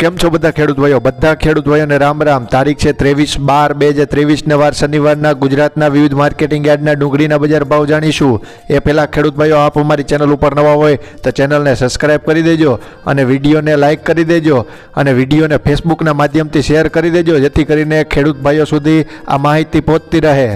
કેમ છો બધા ખેડૂત ભાઈઓ? બધા ખેડૂત ભાઈઓને રામ રામ. તારીખ છે ત્રેવીસ બાર બે હજાર ત્રેવીસને વાર શનિવારના ગુજરાતના વિવિધ માર્કેટિંગ યાર્ડના ડુંગળીના બજાર ભાવ જાણીશું. એ પહેલાં ખેડૂત ભાઈઓ, આપ અમારી ચેનલ ઉપર નવા હોય તો ચેનલને સબસ્ક્રાઇબ કરી દેજો અને વિડીયોને લાઇક કરી દેજો અને વિડીયોને ફેસબુકના માધ્યમથી શેર કરી દેજો, જેથી કરીને ખેડૂત ભાઈઓ સુધી આ માહિતી પહોંચતી રહે.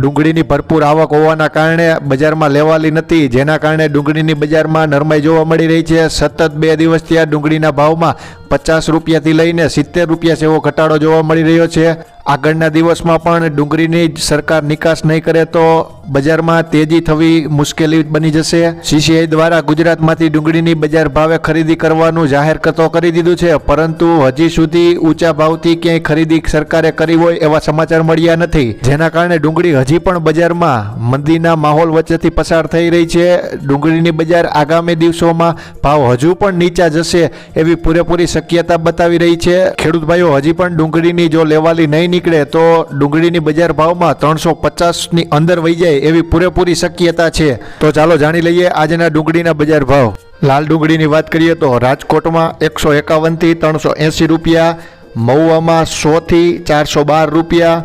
ડુંગળીની ભરપૂર આવક હોવાના કારણે બજારમાં લેવાલી નથી. જેના કારણે ડુંગળીની બજારમાં નરમાઈ જોવા મળી રહી છે. સતત બે દિવસથી આ ડુંગળીના ભાવમાં પચાસ રૂપિયાથી લઈને સિત્તેર રૂપિયા જેવો ઘટાડો જોવા મળી રહ્યો છે. આગળના દિવસમાં પણ ડુંગળીની સરકાર નિકાસ નહીં કરે તો બજારમાં તેજી થવી મુશ્કેલી બની જશે. સીસીઆઈ દ્વારા ગુજરાતમાંથી ડુંગળીની બજાર ભાવે ખરીદી કરવાનું જાહેર તો કરી દીધું છે, પરંતુ હજી સુધી ઊંચા ભાવથી ક્યાંય ખરીદી સરકારે કરી હોય એવા સમાચાર મળ્યા નથી. જેના કારણે ડુંગળી હજી પણ બજારમાં મંદીના માહોલ વચ્ચેથી પસાર થઈ રહી છે. ડુંગળીની બજાર આગામી દિવસોમાં ભાવ હજુ પણ નીચા જશે એવી પૂરેપૂરી શક્યતા બતાવી રહી છે. ખેડૂત ભાઈઓ, હજી પણ ડુંગળીની જો લેવાલી નહીં નીકળે તો ડુંગળીની બજાર ભાવમાં ત્રણસો પચાસની અંદર વહી જાય એવી પૂરેપૂરી શક્યતા છે. તો ચાલો જાણી લઈએ આજના ડુંગળીના બજાર ભાવ. લાલ ડુંગળીની વાત કરીએ તો રાજકોટમાં એકસો એકાવનથી ત્રણસો એંસી રૂપિયા, મહુવામાં સોથી ચારસો બાર રૂપિયા,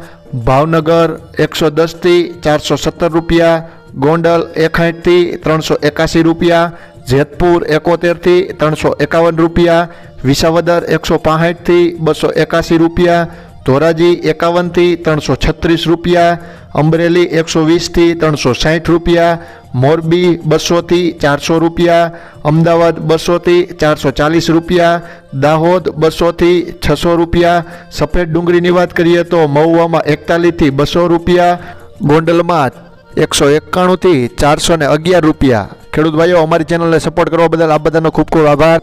ભાવનગર એકસો દસથી ચારસો સત્તર રૂપિયા, ગોંડલ એકાઠથી ત્રણસો એકાસી રૂપિયા, જેતપુર એકોતેરથી ત્રણસો એકાવન રૂપિયા, વિસાવદર એકસો પાંસઠથી બસો એકાસી રૂપિયા ધોરાજી એકાવનથી ત્રણસો છત્રીસ રૂપિયા, અમરેલી એકસો વીસથી ત્રણસો સાઠ રૂપિયા, મોરબી બસોથી ચારસો રૂપિયા, અમદાવાદ બસોથી ચારસો ચાલીસ રૂપિયા, દાહોદ બસોથી છસો રૂપિયા. સફેદ ડુંગળીની વાત કરીએ તો મહુવામાં એકતાલીસથી બસો રૂપિયા, ગોંડલમાં એકસો એકાણુંથી ચારસો ને અગિયાર રૂપિયા. ખેડૂત ભાઈઓ, અમારી ચેનલને સપોર્ટ કરવા બદલ આ બધાનો ખૂબ ખૂબ આભાર.